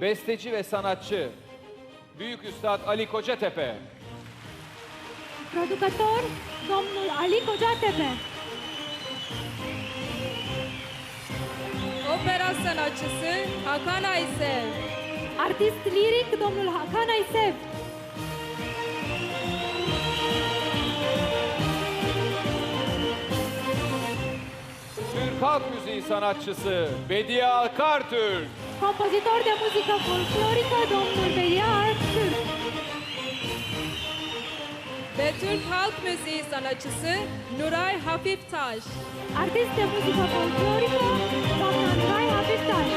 besteci ve sanatçı Büyük Üstad Ali Kocatepe. Producător, domnul Ali Kocatepe. Opera sanatçısı Hakan Aysev. Artist liric, domnul Hakan Aysev. Türk Halk Müziği sanatçısı Bediye Akartürk. Compozitor de muzică folclorică, domnul Beria Artürk. Ve Türk halk müziği sanatçısı Nuray Hafiftaş. Artist de muzică folclorică, doamna Nuray Hafiftaş.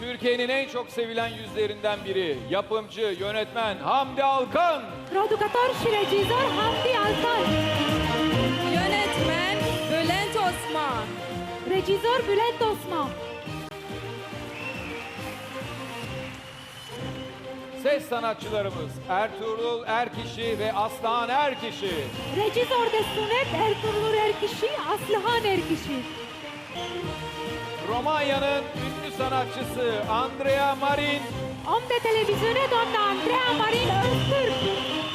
Türkiye'nin en çok sevilen yüzlerinden biri, yapımcı, yönetmen Hamdi Alkan. Producător și regizor Hamdi Altan. Regizor Bülent Osman. Ses sanatçılarımız Ertuğrul Erkişi ve Aslan Erkişi. Regizor de sunet Ertuğrul Erkişi, Aslıhan Erkişi. Romanya'nın ünlü sanatçısı Andrea Marin. Om de televiziune, doamna Andreea Marin Öztürk.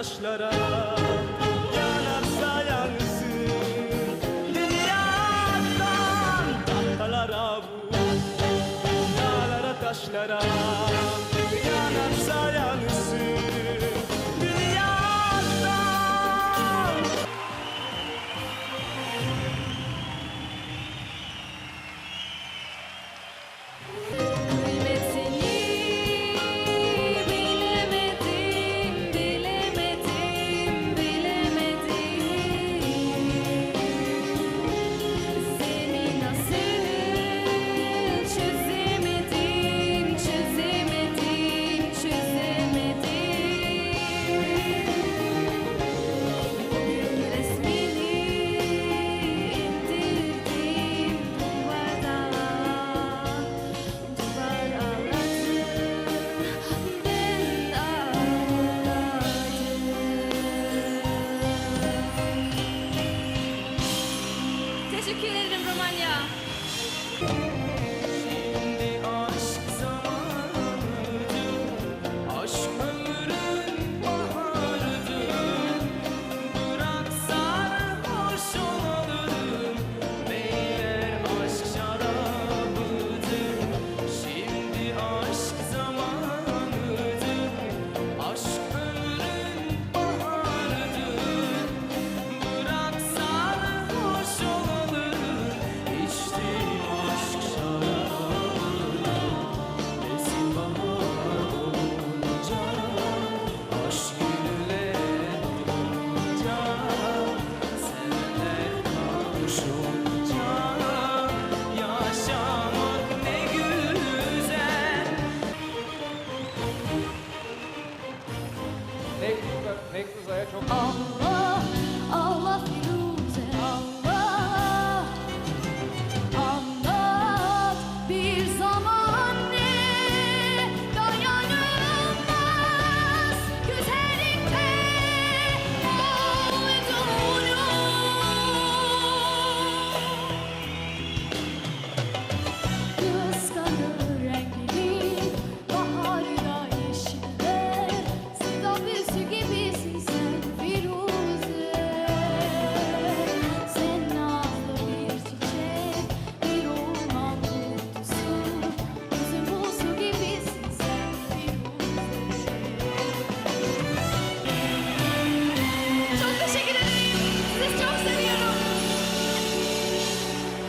Taşlara Yanarsa yansın. Dünyadan Tahtalara vur, dağlara taşlara